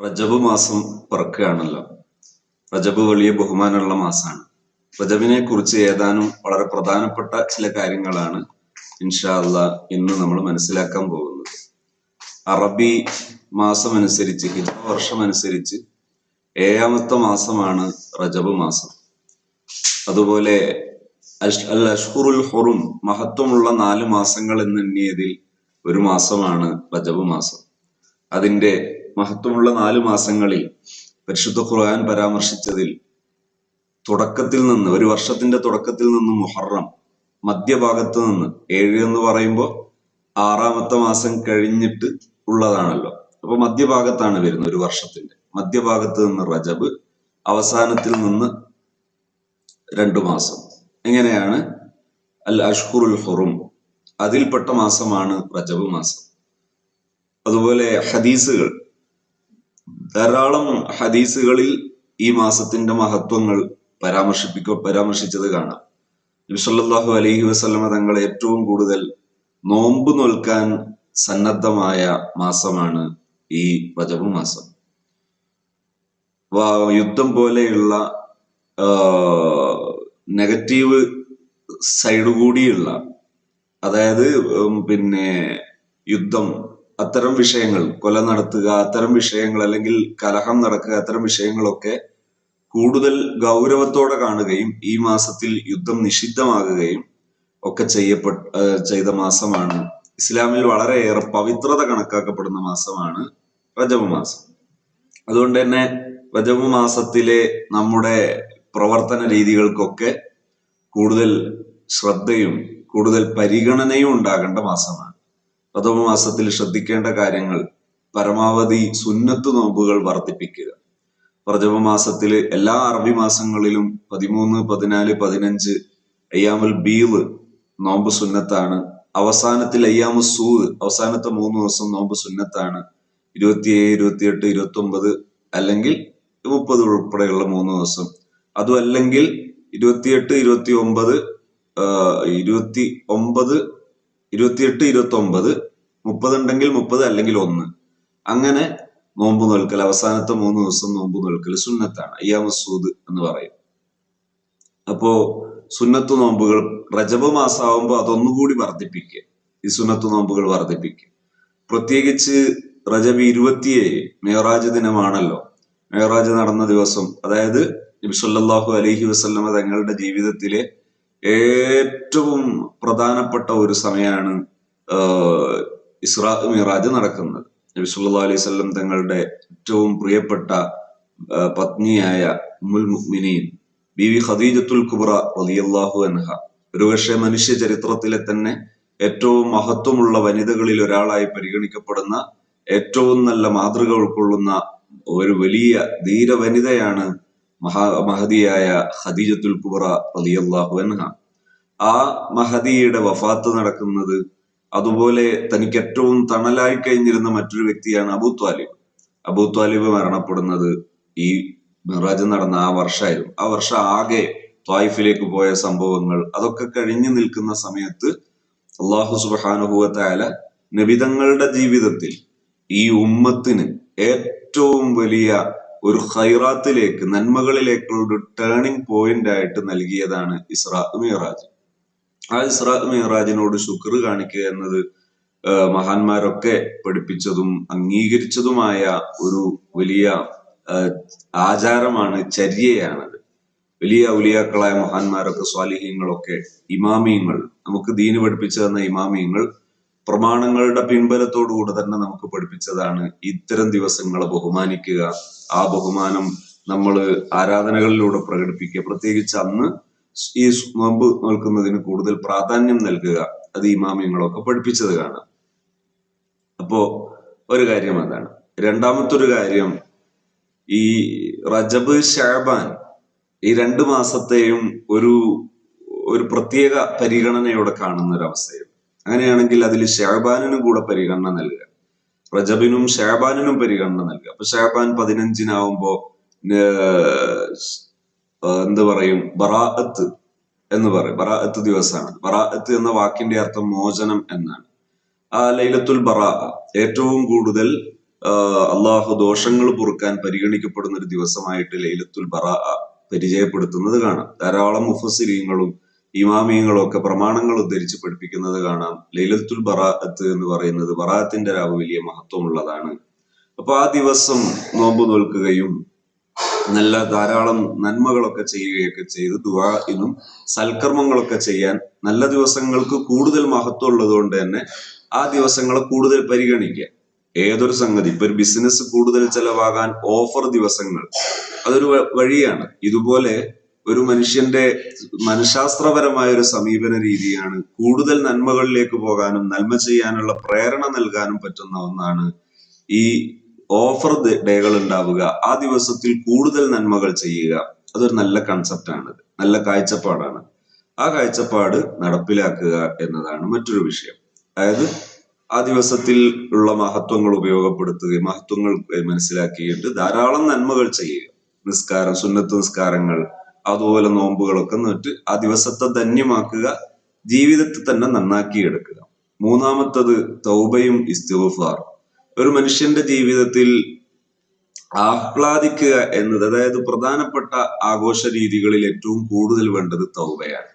റജബ് മാസം പിറക്കുകയാണല്ലോ. റജബ് വലിയ ബഹുമാനമുള്ള മാസമാണ് റജബിനെ കുറിച്ച് ഏതാനും വളരെ പ്രധാനപ്പെട്ട ചില കാര്യങ്ങളാണ് ഇൻഷാല്ല ഇന്ന് നമ്മൾ മനസ്സിലാക്കാൻ പോകുന്നത്. അറബി മാസം അനുസരിച്ച് ഹിജ വർഷം അനുസരിച്ച് ഏഴാമത്തെ മാസമാണ് റജബ് മാസം. അതുപോലെ അൽ അഷ്ഹുറുൽ ഹുറും മഹത്വമുള്ള നാല് മാസങ്ങൾ എന്നെണ്ണിയതിൽ ഒരു മാസമാണ് റജബ് മാസം. അതിന്റെ മഹത്വമുള്ള നാല് മാസങ്ങളിൽ പരിശുദ്ധ ഖുർആൻ പരാമർശിച്ചതിൽ തുടക്കത്തിൽ നിന്ന് ഒരു വർഷത്തിന്റെ തുടക്കത്തിൽ നിന്ന് മുഹറം മധ്യഭാഗത്ത് നിന്ന് ഏഴ് എന്ന് പറയുമ്പോൾ ആറാമത്തെ മാസം കഴിഞ്ഞിട്ട് ഉള്ളതാണല്ലോ. അപ്പൊ മധ്യഭാഗത്താണ് വരുന്നത് ഒരു വർഷത്തിന്റെ. മധ്യഭാഗത്ത് നിന്ന് റജബ് അവസാനത്തിൽ നിന്ന് രണ്ടു മാസം. എങ്ങനെയാണ്? അൽ അഷ്ഹുറുൽ ഹുറും അതിൽപ്പെട്ട മാസമാണ് റജബ് മാസം. അതുപോലെ ഹദീസുകൾ. ധാരാളം ഹദീസുകളിൽ ഈ മാസത്തിന്റെ മഹത്വങ്ങൾ പരാമർശിപ്പിക്ക പരാമർശിച്ചത് കാണാം. നബിസല്ലാഹു അലഹി വസ്ലമ തങ്ങൾ ഏറ്റവും കൂടുതൽ നോമ്പ് നോൽക്കാൻ സന്നദ്ധമായ മാസമാണ് ഈ റജബ് മാസം. യുദ്ധം പോലെയുള്ള നെഗറ്റീവ് സൈഡ് കൂടിയുള്ള അതായത് പിന്നെ യുദ്ധം അത്തരം വിഷയങ്ങൾ കൊല നടത്തുക അത്തരം വിഷയങ്ങൾ അല്ലെങ്കിൽ കലഹം നടക്കുക അത്തരം വിഷയങ്ങളൊക്കെ കൂടുതൽ ഗൗരവത്തോടെ കാണുകയും ഈ മാസത്തിൽ യുദ്ധം നിഷിദ്ധമാകുകയും ഒക്കെ ചെയ്യപ്പെട്ട ചെയ്ത മാസമാണ്. ഇസ്ലാമിൽ വളരെയേറെ പവിത്രത കണക്കാക്കപ്പെടുന്ന മാസമാണ് റജബ് മാസം. അതുകൊണ്ട് തന്നെ റജബ് മാസത്തിലെ നമ്മുടെ പ്രവർത്തന രീതികൾക്കൊക്കെ കൂടുതൽ ശ്രദ്ധയും കൂടുതൽ പരിഗണനയും ഉണ്ടാകേണ്ട മാസമാണ്. റജബ് മാസത്തിൽ ശ്രദ്ധിക്കേണ്ട കാര്യങ്ങൾ പരമാവധി സുന്നത്ത് നോമ്പുകൾ വർദ്ധിപ്പിക്കുക. പ്രഥമ മാസത്തിൽ എല്ലാ അറബി മാസങ്ങളിലും പതിമൂന്ന് പതിനാല് പതിനഞ്ച് അയ്യാമൽ ബീവ് നോമ്പ് സുന്നത്താണ്. അവസാനത്തിൽ അയ്യാമു സൂ അവസാനത്തെ മൂന്ന് ദിവസം നോമ്പ് സുന്നത്താണ്. ഇരുപത്തിയേഴ് ഇരുപത്തിയെട്ട് ഇരുപത്തി ഒമ്പത് അല്ലെങ്കിൽ മുപ്പത് ഉൾപ്പെടെയുള്ള മൂന്ന് ദിവസം. അതും അല്ലെങ്കിൽ ഇരുപത്തിയെട്ട് ഇരുപത്തി ഒമ്പത് ഇരുപത്തി ഒമ്പത് ഇരുപത്തിയെട്ട് ഇരുപത്തി ഒമ്പത് മുപ്പത് ഉണ്ടെങ്കിൽ മുപ്പത് അല്ലെങ്കിൽ ഒന്ന്. അങ്ങനെ നോമ്പ് നോൽക്കൽ അവസാനത്തെ മൂന്ന് ദിവസം നോമ്പ് നോൽക്കൽ സുന്നത്താണ്. അയ്യാമസൂദ് എന്ന് പറയും. അപ്പോ സുന്നത്ത് നോമ്പുകൾ റജബ് മാസമാകുമ്പോൾ അതൊന്നുകൂടി വർദ്ധിപ്പിക്കുക. ഈ സുന്നത്ത് നോമ്പുകൾ വർദ്ധിപ്പിക്കുക. പ്രത്യേകിച്ച് റജബ് ഇരുപത്തിയേഴ് മേറാജ് ദിനമാണല്ലോ. മേറാജ് നടന്ന ദിവസം അതായത് നബി അലഹി വസല്ലമ തങ്ങളുടെ ജീവിതത്തിലെ ഏറ്റവും പ്രധാനപ്പെട്ട ഒരു സമയമാണ് ഇസ്രാ മിറാജ് നടക്കുന്നത്. നബി സല്ലല്ലാഹു അലൈഹി സ്വല്ലം തങ്ങളുടെ ഏറ്റവും പ്രിയപ്പെട്ട പത്നിയായ മുൽ മുഅ്മിനീൻ വി ഖദീജത്തുൽ കുബ്ര റളിയല്ലാഹു അൻഹ. ഒരുപക്ഷെ മനുഷ്യ ചരിത്രത്തിലെ തന്നെ ഏറ്റവും മഹത്വമുള്ള വനിതകളിൽ ഒരാളായി പരിഗണിക്കപ്പെടുന്ന ഏറ്റവും നല്ല മാതൃക ഉൾക്കൊള്ളുന്ന ഒരു വലിയ ധീര വനിതയാണ് മഹാ മഹതിയായ ഖദീജത്തുൽ കുബ്ര റളിയല്ലാഹു അൻഹ. ആ മഹദിയുടെ വഫാത്ത് നടക്കുന്നത് അതുപോലെ തനിക്ക് ഏറ്റവും തണലായി കഴിഞ്ഞിരുന്ന മറ്റൊരു വ്യക്തിയാണ് അബൂ ത്വാലിബ്. അബൂ ത്വാലിബ് മരണപ്പെടുന്നത് ഈ മിറാജ് നടന്ന ആ വർഷമായിരുന്നു ആ വർഷം ആകെ ത്വായിഫിലേക്ക് പോയ സംഭവങ്ങൾ അതൊക്കെ കഴിഞ്ഞു നിൽക്കുന്ന സമയത്ത് അള്ളാഹു സുബാനുഭവത്തായ നബിതങ്ങളുടെ ജീവിതത്തിൽ ഈ ഉമ്മത്തിന് ഏറ്റവും വലിയ ഒരു ഹൈറാത്തിലേക്ക് നന്മകളിലേക്കുള്ള ഒരു ടേണിംഗ് പോയിന്റ് ആയിട്ട് നൽകിയതാണ് ഇസ്രാ മിറാജ്. ആ ഇസ്രാ മെഹ്റാജിനോട് ശുക്ർ കാണിക്കുക എന്നത് മഹാന്മാരൊക്കെ പഠിപ്പിച്ചതും അംഗീകരിച്ചതുമായ ഒരു വലിയ ആചാരമാണ് ചര്യയാണത്. വലിയ ഔലിയാക്കളായ മഹാന്മാരൊക്കെ സ്വാലിഹ്യങ്ങളൊക്കെ ഇമാമിയങ്ങൾ നമുക്ക് ദീന് പഠിപ്പിച്ചു തന്ന ഇമാമിയങ്ങൾ പ്രമാണങ്ങളുടെ പിൻബലത്തോടുകൂടെ തന്നെ നമുക്ക് പഠിപ്പിച്ചതാണ് ഇത്തരം ദിവസങ്ങളെ ബഹുമാനിക്കുക. ആ ബഹുമാനം നമ്മൾ ആരാധനകളിലൂടെ പ്രകടിപ്പിക്കുക. പ്രത്യേകിച്ച് അന്ന് ഈ നോമ്പ് നോൽക്കുന്നതിന് കൂടുതൽ പ്രാധാന്യം നൽകുക. അത് ഇമാമിയങ്ങളൊക്കെ പഠിപ്പിച്ചത് കാണാം. അപ്പോ ഒരു കാര്യം അതാണ്. രണ്ടാമത്തെ ഒരു കാര്യം ഈ റജബ് ഷാബാൻ ഈ രണ്ട് മാസത്തെയും ഒരു ഒരു പ്രത്യേക പരിഗണനയോടെ കാണുന്ന ഒരു അവസ്ഥയാണ് അങ്ങനെയാണെങ്കിൽ അതിൽ ഷാബാനിനും കൂടെ പരിഗണന നൽകുക. റജബിനും ഷാബാനിനും പരിഗണന നൽകുക. അപ്പൊ ഷാബാൻ പതിനഞ്ചിനാവുമ്പോ എന്ത് പറയും? ബറാഅത്ത് എന്ന് പറയും. ബറാഅത്ത് ദിവസമാണ് ബറാഅത്ത് എന്ന വാക്കിന്റെ അർത്ഥം മോചനം എന്നാണ്. ആ ലൈലത്തുൽ ബറാ ഏറ്റവും കൂടുതൽ അള്ളാഹു ദോഷങ്ങൾ പൊറുക്കാൻ പരിഗണിക്കപ്പെടുന്ന ഒരു ദിവസമായിട്ട് ലൈലത്തുൽ ബറാ പരിചയപ്പെടുത്തുന്നത് കാണാം. ധാരാളം മുഫസിരീങ്ങളും ഇമാമിയങ്ങളും ഒക്കെ പ്രമാണങ്ങൾ ഉദ്ധരിച്ച് പഠിപ്പിക്കുന്നത് കാണാം. ലൈലത്തുൽ ബറാഅത്ത് എന്ന് പറയുന്നത് ബറാഅത്തിന്റെ രാവ് വലിയ മഹത്വമുള്ളതാണ്. അപ്പൊ ആ ദിവസം നോമ്പ് നോൽക്കുകയും നല്ല ധാരാളം നന്മകളൊക്കെ ചെയ്യുകയൊക്കെ ചെയ്ത്. ദുആഇനും സൽക്കർമ്മങ്ങളൊക്കെ ചെയ്യാൻ നല്ല ദിവസങ്ങൾക്ക് കൂടുതൽ മഹത്വം ഉള്ളത് കൊണ്ട് തന്നെ ആ ദിവസങ്ങളെ കൂടുതൽ പരിഗണിക്കുക. ഏതൊരു സംഗതി? ഇപ്പൊ ഒരു ബിസിനസ് കൂടുതൽ ചെലവാകാൻ ഓഫർ ദിവസങ്ങൾ. അതൊരു വഴിയാണ്. ഇതുപോലെ ഒരു മനുഷ്യന്റെ മനഃശാസ്ത്രപരമായ ഒരു സമീപന രീതിയാണ് കൂടുതൽ നന്മകളിലേക്ക് പോകാനും നന്മ ചെയ്യാനുള്ള പ്രേരണ നൽകാനും പറ്റുന്ന ഒന്നാണ് ഈ ഓഫർ ഡേകൾ ഉണ്ടാവുക. ആ ദിവസത്തിൽ കൂടുതൽ നന്മകൾ ചെയ്യുക. അതൊരു നല്ല കൺസെപ്റ്റാണ് നല്ല കാഴ്ചപ്പാടാണ്. ആ കാഴ്ചപ്പാട് നടപ്പിലാക്കുക എന്നതാണ് മറ്റൊരു വിഷയം. അതായത് ആ ദിവസത്തിൽ ഉള്ള മഹത്വങ്ങൾ ഉപയോഗപ്പെടുത്തുകയും മഹത്വങ്ങൾ മനസ്സിലാക്കിയിട്ട് ധാരാളം നന്മകൾ ചെയ്യുക. നിസ്കാരം സുന്നത്ത് നിസ്കാരങ്ങൾ അതുപോലെ നോമ്പുകളൊക്കെ നോറ്റ് ആ ദിവസത്തെ ധന്യമാക്കുക ജീവിതത്തെ തന്നെ നന്നാക്കിയെടുക്കുക. മൂന്നാമത്തത് തൗബയും ഇസ്തിഗ്ഫാർ ഒരു മനുഷ്യന്റെ ജീവിതത്തിൽ ആഹ്ലാദിക്കുക എന്നത് അതായത് പ്രധാനപ്പെട്ട ആഘോഷ രീതികളിൽ ഏറ്റവും കൂടുതൽ വേണ്ടത് തൗബയാണ്.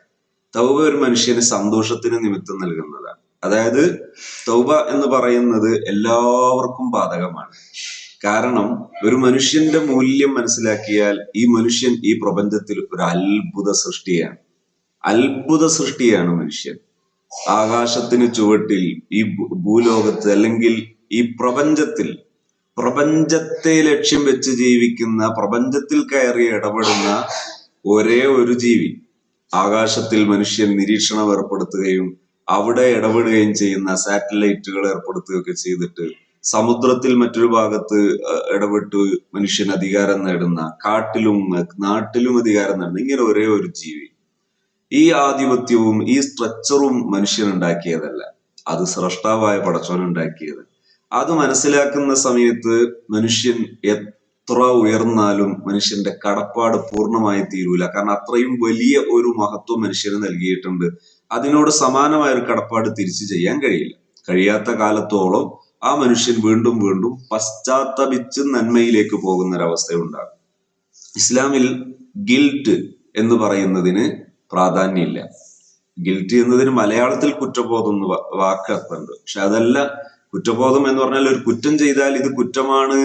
തൗബ ഒരു മനുഷ്യന് സന്തോഷത്തിന് നിമിത്തം നൽകുന്നതാണ്. അതായത് തൗബ എന്ന് പറയുന്നത് എല്ലാവർക്കും ബാധകമാണ്. കാരണം ഒരു മനുഷ്യന്റെ മൂല്യം മനസ്സിലാക്കിയാൽ ഈ മനുഷ്യൻ ഈ പ്രപഞ്ചത്തിൽ ഒരു അത്ഭുത സൃഷ്ടിയാണ്. അത്ഭുത സൃഷ്ടിയാണ് മനുഷ്യൻ. ആകാശത്തിന് ചുവട്ടിൽ ഈ ഭൂലോകത്ത് അല്ലെങ്കിൽ ഈ പ്രപഞ്ചത്തിൽ പ്രപഞ്ചത്തെ ലക്ഷ്യം വെച്ച് ജീവിക്കുന്ന പ്രപഞ്ചത്തിൽ കയറി ഇടപെടുന്ന ഒരേ ഒരു ജീവി ആകാശത്തിൽ മനുഷ്യൻ നിരീക്ഷണം ഏർപ്പെടുത്തുകയും അവിടെ ഇടപെടുകയും ചെയ്യുന്ന സാറ്റലൈറ്റുകൾ ഏർപ്പെടുത്തുകയൊക്കെ ചെയ്തിട്ട് സമുദ്രത്തിൽ മറ്റൊരു ഭാഗത്ത് ഇടപെട്ട് മനുഷ്യൻ അധികാരം നേടുന്ന കാട്ടിലും നാട്ടിലും അധികാരം നേടുന്ന ഇങ്ങനെ ഒരേ ഒരു ജീവി. ഈ ആധിപത്യവും ഈ സ്ട്രക്ചറും മനുഷ്യൻ ഉണ്ടാക്കിയതല്ല. അത് സ്രഷ്ടാവായ പടച്ചോൻ ഉണ്ടാക്കിയത്. അത് മനസ്സിലാക്കുന്ന സമയത്ത് മനുഷ്യൻ എത്ര ഉയർന്നാലും മനുഷ്യന്റെ കടപ്പാട് പൂർണമായി തീരൂല. കാരണം അത്രയും വലിയ ഒരു മഹത്വം മനുഷ്യന് നൽകിയിട്ടുണ്ട്. അതിനോട് സമാനമായ ഒരു കടപ്പാട് തിരിച്ചു ചെയ്യാൻ കഴിയില്ല. കഴിയാത്ത കാലത്തോളം ആ മനുഷ്യൻ വീണ്ടും വീണ്ടും പശ്ചാത്തപിച്ച് നന്മയിലേക്ക് പോകുന്ന ഒരവസ്ഥയുണ്ടാകും ഇസ്ലാമിൽ ഗിൽറ്റ് എന്ന് പറയുന്നതിന് പ്രാധാന്യമില്ല. ഗിൽറ്റ് എന്നതിന് മലയാളത്തിൽ കുറ്റബോധം എന്ന് വാ- വാക്ക് അർത്ഥമുണ്ട് പക്ഷെ അതല്ല കുറ്റബോധം എന്ന് പറഞ്ഞാൽ ഒരു കുറ്റം ചെയ്താൽ ഇത് കുറ്റമാണ്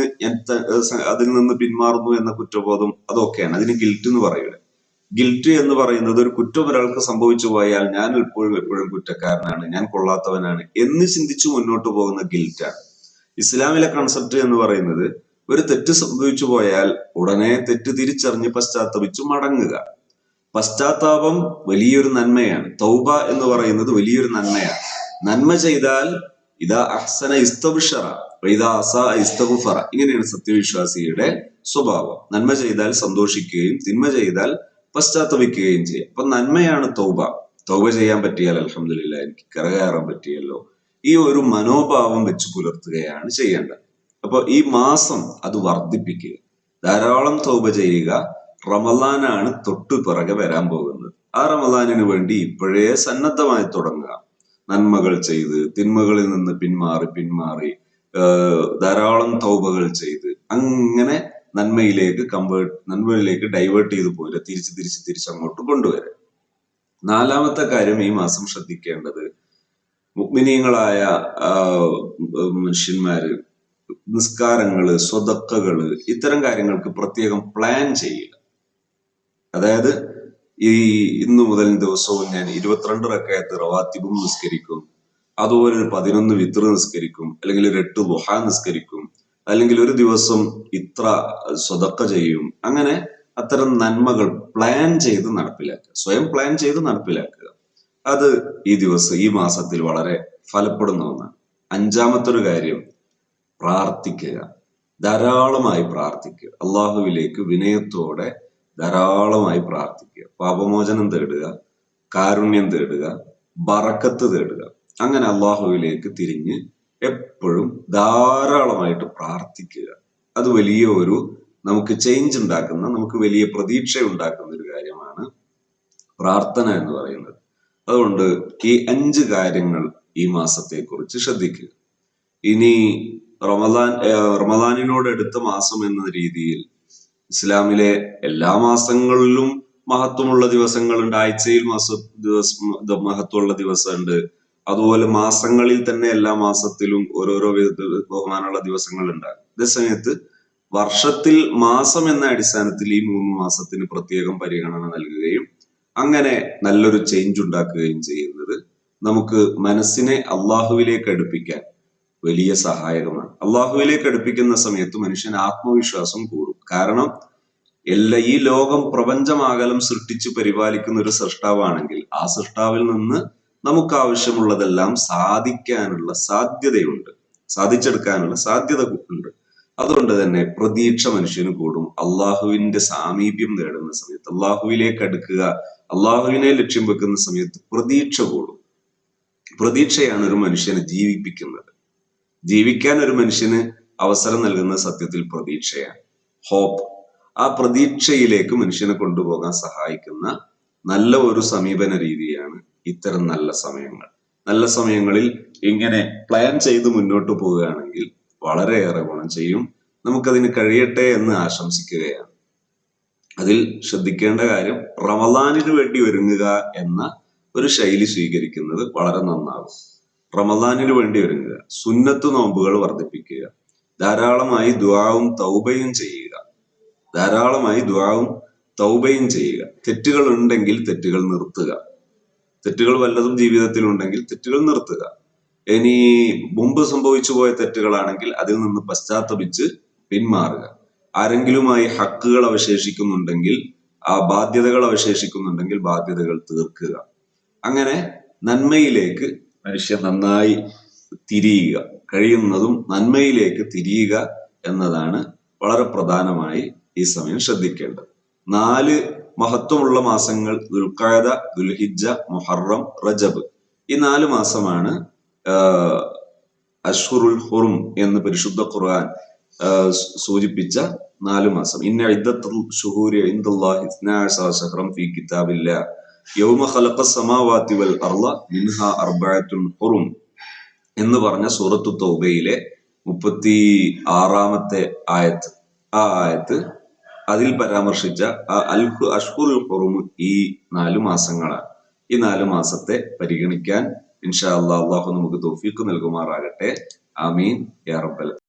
അതിൽ നിന്ന് പിന്മാറുന്നു എന്ന കുറ്റബോധം അതൊക്കെയാണ്. അതിന് ഗിൽറ്റ് എന്ന് പറയൂല ഗിൽറ്റ് എന്ന് പറയുന്നത് ഒരു കുറ്റം ഒരാൾക്ക് സംഭവിച്ചു പോയാൽ ഞാൻ എപ്പോഴും എപ്പോഴും കുറ്റക്കാരനാണ് ഞാൻ കൊള്ളാത്തവനാണ് എന്ന് ചിന്തിച്ചു മുന്നോട്ട് പോകുന്ന ഗിൽറ്റാണ് ഇസ്ലാമിലെ കൺസെപ്റ്റ് എന്ന് പറയുന്നത് ഒരു തെറ്റ് സംഭവിച്ചു പോയാൽ ഉടനെ തെറ്റ് തിരിച്ചറിഞ്ഞ് പശ്ചാത്തപിച്ചു മടങ്ങുക. പശ്ചാത്താപം വലിയൊരു നന്മയാണ്. തൗബ എന്ന് പറയുന്നത് വലിയൊരു നന്മയാണ്. നന്മ ചെയ്താൽ ഇതാ അഹ്സന ഇസ്തബുഷറ ഇസ്തബുഫറ ഇങ്ങനെയാണ് സത്യവിശ്വാസിയുടെ സ്വഭാവം. നന്മ ചെയ്താൽ സന്തോഷിക്കുകയും തിന്മ ചെയ്താൽ പശ്ചാത്തപിക്കുകയും ചെയ്യാം. അപ്പൊ നന്മയാണ് തൗബ. തൗബ ചെയ്യാൻ പറ്റിയാൽ അലഹമില്ല എനിക്ക് കരകയറാൻ പറ്റിയല്ലോ. ഈ ഒരു മനോഭാവം വെച്ച് പുലർത്തുകയാണ് ചെയ്യേണ്ടത്. അപ്പൊ ഈ മാസം അത് വർദ്ധിപ്പിക്കുക. ധാരാളം തൗബ ചെയ്യുക റമലാനാണ് തൊട്ടു പിറകെ വരാൻ പോകുന്നത്. ആ റമലാനിന് വേണ്ടി ഇപ്പോഴേ സന്നദ്ധമായി തുടങ്ങുക. നന്മകൾ ചെയ്ത് തിന്മകളിൽ നിന്ന് പിന്മാറി പിന്മാറി ധാരാളം തൗബകൾ ചെയ്ത് അങ്ങനെ നന്മയിലേക്ക് കമ്പേർട്ട് നന്മയിലേക്ക് ഡൈവേർട്ട് ചെയ്ത് പോരുക തിരിച്ച് തിരിച്ച് തിരിച്ച് അങ്ങോട്ട് കൊണ്ടുവരെ നാലാമത്തെ കാര്യം ഈ മാസം ശ്രദ്ധിക്കേണ്ടത് മുഗ്മിനീയങ്ങളായ മനുഷ്യന്മാര് നിസ്കാരങ്ങൾ സ്വതക്കകൾ ഇത്തരം കാര്യങ്ങൾക്ക് പ്രത്യേകം പ്ലാൻ ചെയ്യുക അതായത് ഈ ഇന്നു മുതൽ ദിവസവും ഞാൻ ഇരുപത്തിരണ്ട് റക്കയത്ത് റവാത്തിബും നിസ്കരിക്കും. അതുപോലെ ഒരു പതിനൊന്ന് വിത്ര നിസ്കരിക്കും. അല്ലെങ്കിൽ ഒരു എട്ട് ദുഹ നിസ്കരിക്കും. അല്ലെങ്കിൽ ഒരു ദിവസം ഇത്ര സ്വതക്ക ചെയ്യും. അങ്ങനെ അത്തരം നന്മകൾ പ്ലാൻ ചെയ്ത് നടപ്പിലാക്കുക. സ്വയം പ്ലാൻ ചെയ്ത് നടപ്പിലാക്കുക. അത് ഈ ദിവസം ഈ മാസത്തിൽ വളരെ ഫലപ്പെടുന്ന ഒന്നാണ്. അഞ്ചാമത്തെ ഒരു കാര്യം പ്രാർത്ഥിക്കുക. ധാരാളമായി പ്രാർത്ഥിക്കുക. അള്ളാഹുവിലേക്ക് വിനയത്തോടെ ധാരാളമായി പ്രാർത്ഥിക്കുക. പാപമോചനം തേടുക കാരുണ്യം തേടുക ബറക്കത്ത് തേടുക. അങ്ങനെ അള്ളാഹുവിലേക്ക് തിരിഞ്ഞ് എപ്പോഴും ധാരാളമായിട്ട് പ്രാർത്ഥിക്കുക. അത് വലിയ ഒരു നമുക്ക് ചേഞ്ച് ഉണ്ടാക്കുന്ന നമുക്ക് വലിയ പ്രതീക്ഷ ഉണ്ടാക്കുന്ന ഒരു കാര്യമാണ് പ്രാർത്ഥന എന്ന് പറയുന്നത്. അതുകൊണ്ട് ഈ അഞ്ച് കാര്യങ്ങൾ ഈ മാസത്തെ കുറിച്ച് ശ്രദ്ധിക്കുക. ഇനി റമദാൻ റമദാനിനോട് അടുത്ത മാസം എന്ന രീതിയിൽ ഇസ്ലാമിലെ എല്ലാ മാസങ്ങളിലും മഹത്വമുള്ള ദിവസങ്ങളുണ്ട് ആഴ്ചയിൽ മാസ ദിവസം മഹത്വമുള്ള ദിവസമുണ്ട്. അതുപോലെ മാസങ്ങളിൽ തന്നെ എല്ലാ മാസത്തിലും ഓരോരോ ബഹുമാനമുള്ള ദിവസങ്ങളുണ്ട് അതേസമയത്ത് വർഷത്തിൽ മാസം എന്ന അടിസ്ഥാനത്തിൽ ഈ മൂന്ന് മാസത്തിന് പ്രത്യേകം പരിഗണന നൽകുകയും അങ്ങനെ നല്ലൊരു ചേഞ്ച് ഉണ്ടാക്കുകയും ചെയ്യുന്നത് നമുക്ക് മനസ്സിനെ അള്ളാഹുവിലേക്ക് അടുപ്പിക്കാൻ വലിയ സഹായകമാണ്. അള്ളാഹുവിലേക്ക് അടുപ്പിക്കുന്ന സമയത്ത് മനുഷ്യൻ ആത്മവിശ്വാസം കൂടും. കാരണം എല്ലാ ഈ ലോകം പ്രപഞ്ചമാകലം സൃഷ്ടിച്ചു പരിപാലിക്കുന്ന ഒരു സൃഷ്ടാവാണെങ്കിൽ ആ സൃഷ്ടാവിൽ നിന്ന് നമുക്ക് ആവശ്യമുള്ളതെല്ലാം സാധിക്കാനുള്ള സാധ്യതയുണ്ട്. സാധിച്ചെടുക്കാനുള്ള സാധ്യത ഉണ്ട്. അതുകൊണ്ട് തന്നെ പ്രതീക്ഷ മനുഷ്യന് കൂടും. അള്ളാഹുവിന്റെ സാമീപ്യം നേടുന്ന സമയത്ത് അള്ളാഹുവിലേക്ക് അടുക്കുക അള്ളാഹുവിനെ ലക്ഷ്യം വെക്കുന്ന സമയത്ത് പ്രതീക്ഷ കൂടും. പ്രതീക്ഷയാണ് ഒരു മനുഷ്യനെ ജീവിപ്പിക്കുന്നത്. ജീവിക്കാൻ ഒരു മനുഷ്യന് അവസരം നൽകുന്ന സത്യത്തിൽ പ്രതീക്ഷയാണ്. ഹോപ്പ്. ആ പ്രതീക്ഷയിലേക്ക് മനുഷ്യനെ കൊണ്ടുപോകാൻ സഹായിക്കുന്ന നല്ല ഒരു സമീപന രീതിയാണ് ഇത്തരം നല്ല സമയങ്ങൾ. നല്ല സമയങ്ങളിൽ ഇങ്ങനെ പ്ലാൻ ചെയ്ത് മുന്നോട്ട് പോവുകയാണെങ്കിൽ വളരെയേറെ ഗുണം ചെയ്യും. നമുക്കതിന് കഴിയട്ടെ എന്ന് ആശംസിക്കുകയാണ്. അതിൽ ശ്രദ്ധിക്കേണ്ട കാര്യം റമദാനിന് വേണ്ടി ഒരുങ്ങുക എന്ന ഒരു ശൈലി സ്വീകരിക്കുന്നത് വളരെ നന്നാകും. റമദാനിന് വേണ്ടി ഒരുങ്ങുക. സുന്നത്ത് നോമ്പുകൾ വർദ്ധിപ്പിക്കുക. ധാരാളമായി ദ്വാവും തൗബയും ചെയ്യുക. ധാരാളമായി ദ്വാവും തൗബയും ചെയ്യുക. തെറ്റുകൾ ഉണ്ടെങ്കിൽ തെറ്റുകൾ നിർത്തുക. തെറ്റുകൾ വല്ലതും ജീവിതത്തിൽ ഉണ്ടെങ്കിൽ തെറ്റുകൾ നിർത്തുക. ഇനി മുമ്പ് സംഭവിച്ചു പോയ തെറ്റുകളാണെങ്കിൽ അതിൽ നിന്ന് പശ്ചാത്തപിച്ച് പിന്മാറുക. ആരെങ്കിലുമായി ഹക്കുകൾ അവശേഷിക്കുന്നുണ്ടെങ്കിൽ ആ ബാധ്യതകൾ അവശേഷിക്കുന്നുണ്ടെങ്കിൽ ബാധ്യതകൾ തീർക്കുക. അങ്ങനെ നന്മയിലേക്ക് മനുഷ്യൻ നന്നായി തിരിയുക. കഴിയുന്നതും നന്മയിലേക്ക് തിരിയുക എന്നതാണ് വളരെ പ്രധാനമായി ഈ സമയം ശ്രദ്ധിക്കേണ്ടത്. നാല് മഹത്വമുള്ള മാസങ്ങൾ ദുൽഖാദ ദുൽഹിജ മൊഹറം റജബ്. ഈ നാല് മാസമാണ് അഷ്ഹുറുൽ ഹുറും എന്ന് പരിശുദ്ധ ഖുർആൻ സൂചിപ്പിച്ച നാല് മാസം. ഇന്ന ഇദ്ദത്തുൽ ഫി കിതാബില്ലാ യൗമ ഖലഖ സമാവാതി വൽ അർള മിൻഹ അർബഅത്തുൻ ഹുറും. എന്ന് പറഞ്ഞ സൂറത്തു തൗബയിലെ മുപ്പത്തി ആറാമത്തെ ആയത്ത്. ആ ആയത്ത് അതിൽ പരാമർശിച്ച ആ അൽ അഷ്ഹുറുൽ ഹുറും ഈ നാല് മാസങ്ങളാണ്. ഈ നാല് മാസത്തെ പരിഗണിക്കാൻ ഇൻഷാ അള്ളാഹു നമുക്ക് തോഫീക്ക് നൽകുമാറാകട്ടെ. ആമീൻ. യാ റബ്ബൽ